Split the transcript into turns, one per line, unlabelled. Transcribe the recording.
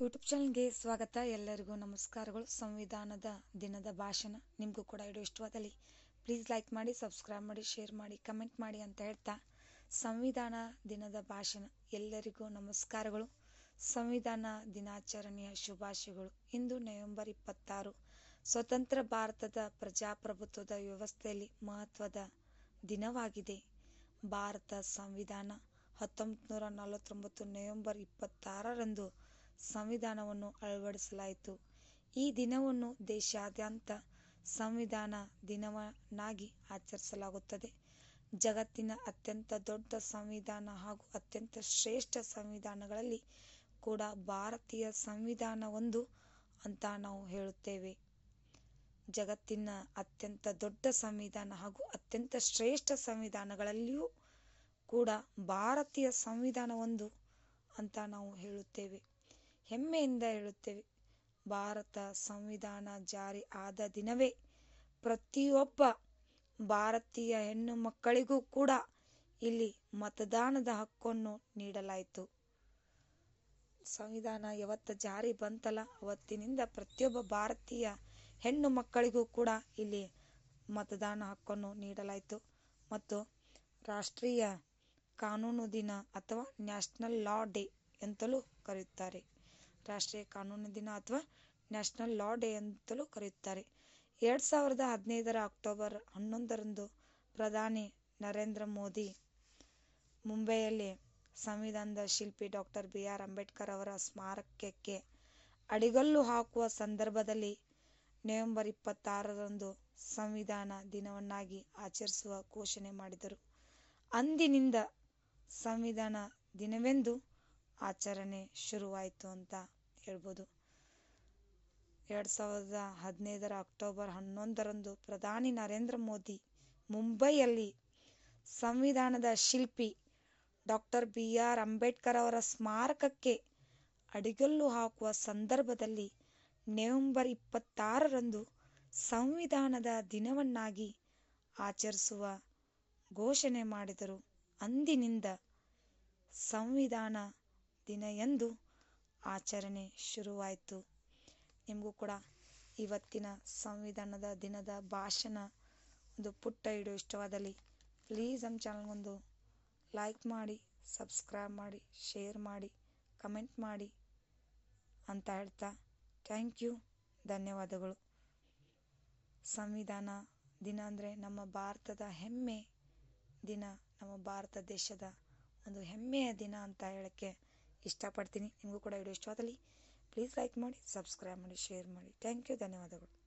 YouTube ಚಾನಲ್ಗೆ ಸ್ವಾಗತ. ಎಲ್ಲರಿಗೂ ನಮಸ್ಕಾರಗಳು. ಸಂವಿಧಾನದ ದಿನದ ಭಾಷಣ ನಿಮಗೂ ಕೂಡ ಇಡೋ ಇಷ್ಟವಾದಲ್ಲಿ ಪ್ಲೀಸ್ ಲೈಕ್ ಮಾಡಿ ಸಬ್ಸ್ಕ್ರೈಬ್ ಮಾಡಿ ಶೇರ್ ಮಾಡಿ ಕಮೆಂಟ್ ಮಾಡಿ ಅಂತ ಹೇಳ್ತಾ ಸಂವಿಧಾನ ದಿನದ ಭಾಷಣ ಎಲ್ಲರಿಗೂ ನಮಸ್ಕಾರಗಳು. ಸಂವಿಧಾನ ದಿನಾಚರಣೆಯ ಶುಭಾಶಯಗಳು. ಇಂದು ನವೆಂಬರ್ ಇಪ್ಪತ್ತಾರು. ಸ್ವತಂತ್ರ ಭಾರತದ ಪ್ರಜಾಪ್ರಭುತ್ವದ ವ್ಯವಸ್ಥೆಯಲ್ಲಿ ಮಹತ್ವದ ದಿನವಾಗಿದೆ. ಭಾರತ ಸಂವಿಧಾನ ಹತ್ತೊಂಬತ್ತು ನೂರ ನಲವತ್ತೊಂಬತ್ತು ನವೆಂಬರ್ ಇಪ್ಪತ್ತಾರರಂದು ಸಂವಿಧಾನವನ್ನು ಅಳವಡಿಸಲಾಯಿತು. ಈ ದಿನವನ್ನು ದೇಶಾದ್ಯಂತ ಸಂವಿಧಾನ ದಿನವನ್ನಾಗಿ ಆಚರಿಸಲಾಗುತ್ತದೆ. ಜಗತ್ತಿನ ಅತ್ಯಂತ ದೊಡ್ಡ ಸಂವಿಧಾನ ಹಾಗೂ ಅತ್ಯಂತ ಶ್ರೇಷ್ಠ ಸಂವಿಧಾನಗಳಲ್ಲಿ ಕೂಡ ಭಾರತೀಯ ಸಂವಿಧಾನ ಒಂದು ಅಂತ ನಾವು ಹೇಳುತ್ತೇವೆ. ಜಗತ್ತಿನ ಅತ್ಯಂತ ದೊಡ್ಡ ಸಂವಿಧಾನ ಹಾಗೂ ಅತ್ಯಂತ ಶ್ರೇಷ್ಠ ಸಂವಿಧಾನಗಳಲ್ಲಿಯೂ ಕೂಡ ಭಾರತೀಯ ಸಂವಿಧಾನ ಒಂದು ಅಂತ ನಾವು ಹೇಳುತ್ತೇವೆ. ಹೆಮ್ಮೆಯಿಂದ ಹೇಳುತ್ತೇವೆ. ಭಾರತ ಸಂವಿಧಾನ ಜಾರಿ ಆದ ದಿನವೇ ಪ್ರತಿಯೊಬ್ಬ ಭಾರತೀಯ ಹೆಣ್ಣು ಮಕ್ಕಳಿಗೂ ಕೂಡ ಇಲ್ಲಿ ಮತದಾನದ ಹಕ್ಕನ್ನು ನೀಡಲಾಯಿತು. ಸಂವಿಧಾನ ಯಾವತ್ತು ಜಾರಿ ಬಂತಲ್ಲ, ಅವತ್ತಿನಿಂದ ಪ್ರತಿಯೊಬ್ಬ ಭಾರತೀಯ ಹೆಣ್ಣು ಮಕ್ಕಳಿಗೂ ಕೂಡ ಇಲ್ಲಿ ಮತದಾನ ಹಕ್ಕನ್ನು ನೀಡಲಾಯಿತು. ಮತ್ತು ರಾಷ್ಟ್ರೀಯ ಕಾನೂನು ದಿನ ಅಥವಾ ನ್ಯಾಷನಲ್ ಲಾ ಡೇ ಅಂತಲೂ ಕರೆಯುತ್ತಾರೆ. ರಾಷ್ಟ್ರೀಯ ಕಾನೂನು ದಿನ ಅಥವಾ ನ್ಯಾಷನಲ್ ಲಾ ಡೇ ಅಂತಲೂ ಕರೆಯುತ್ತಾರೆ. ಎರಡು ಸಾವಿರದ ಹದಿನೈದರ ಅಕ್ಟೋಬರ್ ಹನ್ನೊಂದರಂದು ಪ್ರಧಾನಿ ನರೇಂದ್ರ ಮೋದಿ ಮುಂಬೈಯಲ್ಲಿ ಸಂವಿಧಾನದ ಶಿಲ್ಪಿ ಡಾಕ್ಟರ್ ಬಿ ಆರ್ ಅಂಬೇಡ್ಕರ್ ಅವರ ಸ್ಮಾರಕಕ್ಕೆ ಅಡಿಗಲ್ಲು ಹಾಕುವ ಸಂದರ್ಭದಲ್ಲಿ ನವೆಂಬರ್ ಇಪ್ಪತ್ತಾರರಂದು ಸಂವಿಧಾನ ದಿನವನ್ನಾಗಿ ಆಚರಿಸುವ ಘೋಷಣೆ ಮಾಡಿದರು. ಅಂದಿನಿಂದ ಸಂವಿಧಾನ ದಿನವೆಂದು ಆಚರಣೆ ಶುರುವಾಯಿತು ಅಂತ ಹೇಳ್ಬೋದು. ಎರಡು ಸಾವಿರದ ಹದಿನೈದರ ಅಕ್ಟೋಬರ್ ಹನ್ನೊಂದರಂದು ಪ್ರಧಾನಿ ನರೇಂದ್ರ ಮೋದಿ ಮುಂಬೈಯಲ್ಲಿ ಸಂವಿಧಾನದ ಶಿಲ್ಪಿ ಡಾಕ್ಟರ್ ಬಿ ಆರ್ ಅಂಬೇಡ್ಕರ್ ಅವರ ಸ್ಮಾರಕಕ್ಕೆ ಅಡಿಗಲ್ಲು ಹಾಕುವ ಸಂದರ್ಭದಲ್ಲಿ ನವೆಂಬರ್ ಇಪ್ಪತ್ತಾರರಂದು ಸಂವಿಧಾನದ ದಿನವನ್ನಾಗಿ ಆಚರಿಸುವ ಘೋಷಣೆ ಮಾಡಿದರು. ಅಂದಿನಿಂದ ಸಂವಿಧಾನ ದಿನ ಎಂದು ಆಚರಣೆ ಶುರುವಾಯಿತು. ನಿಮಗೂ ಕೂಡ ಇವತ್ತಿನ ಸಂವಿಧಾನದ ದಿನದ ಭಾಷಣ ಒಂದು ಪುಟ್ಟ ವಿಡಿಯೋ ಇಷ್ಟವಾದಲ್ಲಿ ಪ್ಲೀಸ್ ನಮ್ಮ ಚಾನಲ್ಗೊಂದು ಲೈಕ್ ಮಾಡಿ ಸಬ್ಸ್ಕ್ರೈಬ್ ಮಾಡಿ ಶೇರ್ ಮಾಡಿ ಕಮೆಂಟ್ ಮಾಡಿ ಅಂತ ಹೇಳ್ತಾ ಥ್ಯಾಂಕ್ ಯು ಧನ್ಯವಾದಗಳು. ಸಂವಿಧಾನ ದಿನ ಅಂದರೆ ನಮ್ಮ ಭಾರತದ ಹೆಮ್ಮೆ ದಿನ, ನಮ್ಮ ಭಾರತ ದೇಶದ ಒಂದು ಹೆಮ್ಮೆಯ ದಿನ ಅಂತ ಹೇಳೋಕ್ಕೆ ಇಷ್ಟಪಡ್ತೀನಿ. ನಿಮಗೂ ಕೂಡ ವಿಡಿಯೋ ಇಷ್ಟವಾದಲ್ಲಿ ಪ್ಲೀಸ್ ಲೈಕ್ ಮಾಡಿ ಸಬ್ಸ್ಕ್ರೈಬ್ ಮಾಡಿ ಶೇರ್ ಮಾಡಿ. ಥ್ಯಾಂಕ್ ಯು ಧನ್ಯವಾದಗಳು.